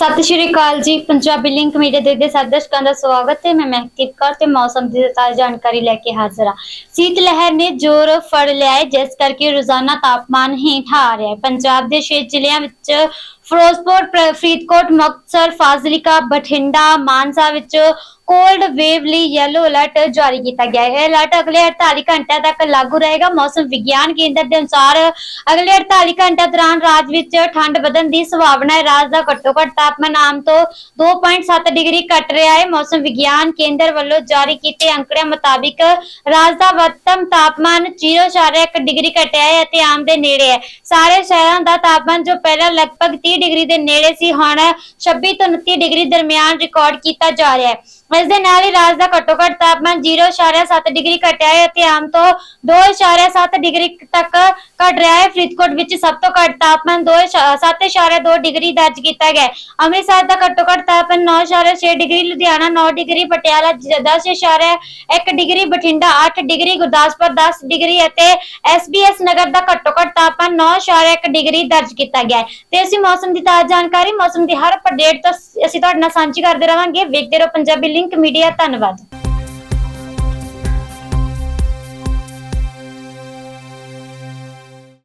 ਸਤਿ ਸ਼੍ਰੀ ਅਕਾਲ ਜੀ, Punjabi link media ਦੇ ਦੇ ਸਾਰੇ ਦਰਸ਼ਕਾਂ ਦਾ ਸਵਾਗਤ ਹੈ। ਮੈਂ ਮਹਿਕਦੀਪ ਕੌਰ ਤੇ ਮੌਸਮ ਦੀ ਤਾਜ਼ਾ ਜਾਣਕਾਰੀ ਲੈ ਕੇ ਹਾਜ਼ਰ ਹਾਂ। ਸੀਤ ਲਹਿਰ ਨੇ ਜ਼ੋਰ ਫੜ ਲਿਆ ਹੈ, ਜਿਸ ਕਰਕੇ ਰੋਜ਼ਾਨਾ ਤਾਪਮਾਨ ਹੇਠ ਆ ਰਿਹਾ ਹੈ। ਪੰਜਾਬ ਦੇ ਛੇ ਜ਼ਿਲ੍ਹਿਆਂ ਵਿੱਚ ਫਿਰੋਜ਼ਪੁਰ, ਪ੍ਰ- ਫਰੀਦਕੋਟ, ਮੁਕਤਸਰ, ਫਾਜ਼ਿਲਕਾ, ਬਠਿੰਡਾ, ਮਾਨਸਾ ਵਿੱਚ ਕੋਲਡ ਵੇਵ ਲਈ ਯੈਲੋ ਅਲਰਟ ਜਾਰੀ ਕੀਤਾ ਗਿਆ ਹੈ। ਇਹ ਅਲਰਟ ਅਗਲੇ 48 ਘੰਟਿਆਂ ਤੱਕ ਲਾਗੂ ਰਹੇਗਾ। ਮੌਸਮ ਵਿਗਿਆਨ ਕੇਂਦਰ ਦੇ ਅਨੁਸਾਰ ਅਗਲੇ 48 ਘੰਟਿਆਂ ਦੌਰਾਨ ਰਾਜ ਵਿੱਚ ਠੰਡ ਵਧਣ ਦੀ ਸੰਭਾਵਨਾ ਹੈ। ਰਾਜ ਦਾ ਘੱਟੋ ਘੱਟ ਤਾਪਮਾਨ ਆਮ ਤੋਂ 2.7 ਡਿਗਰੀ ਘਟ ਰਿਹਾ ਹੈ। ਮੌਸਮ ਵਿਗਿਆਨ ਕੇਂਦਰ ਵੱਲੋਂ ਜਾਰੀ ਕੀਤੇ ਅੰਕੜਿਆਂ ਮੁਤਾਬਿਕ ਰਾਜ ਦਾ ਵੱਧਮ ਤਾਪਮਾਨ 0.1 ਡਿਗਰੀ ਘਟਿਆ ਹੈ ਅਤੇ ਆਮ ਦੇ ਨੇੜੇ ਹੈ। ਸਾਰੇ ਸ਼ਹਿਰਾਂ ਦਾ ਤਾਪਮਾਨ ਜੋ ਪਹਿਲਾਂ ਲਗਭਗ 30 ਡਿਗਰੀ ਦੇ ਨੇੜੇ ਸੀ। ਹੁਣ 26 ਤੋਂ 29 ਡਿਗਰੀ ਦਰਮਿਆਨ ਰਿਕਾਰਡ ਕੀਤਾ ਜਾ ਰਿਹਾ ਹੈ। ਇਸ ਦੇ ਨਾਲ ਹੀ ਰਾਜ ਦਾ ਘੱਟੋ ਘੱਟ ਤਾਪਮਾਨ 0.7 ਡਿਗਰੀ ਘਟਿਆ ਹੈ ਅਤੇ ਆਮ ਤੋਂ 2.7 ਡਿਗਰੀ ਤੱਕ ਘਟ ਰਿਹਾ ਹੈ। ਫਰੀਦਕੋਟ ਵਿੱਚ ਸਭ ਤੋਂ ਘੱਟ ਤਾਪਮਾਨ 2.7.2 ਡਿਗਰੀ ਦਰਜ ਕੀਤਾ ਗਿਆ ਅੰਮ੍ਰਿਤਸਰ ਦਾ ਘੱਟੋ ਘੱਟ ਤਾਪਮਾਨ 9.6 degree, Ludhiana 9 degree, Patiala 10.1 degree, Bathinda 8 degree, Gurdaspur 10 degree ਅਤੇ ਐਸਬੀਐਸ ਨਗਰ ਦਾ ਘੱਟੋ ਘੱਟ ਤਾਪਮਾਨ 9.1 ਡਿਗਰੀ ਦਰਜ ਕੀਤਾ ਗਿਆ ਤੇ ਅਸੀਂ ਮੌਸਮ ਦੀ ਤਾਜ਼ਾ ਜਾਣਕਾਰੀ ਮੌਸਮ ਦੀ ਹਰ ਅਪਡੇਟ ਤੋਂ ਅਸੀਂ ਤੁਹਾਡੇ ਨਾਲ ਸਾਂਝੀ ਕਰਦੇ ਰਵਾਂਗੇ। ਵੇਖਦੇ ਰਹੋ ਪੰਜਾਬੀ ਲਿੰਕ ਮੀਡੀਆ ਧੰਨਵਾਦ।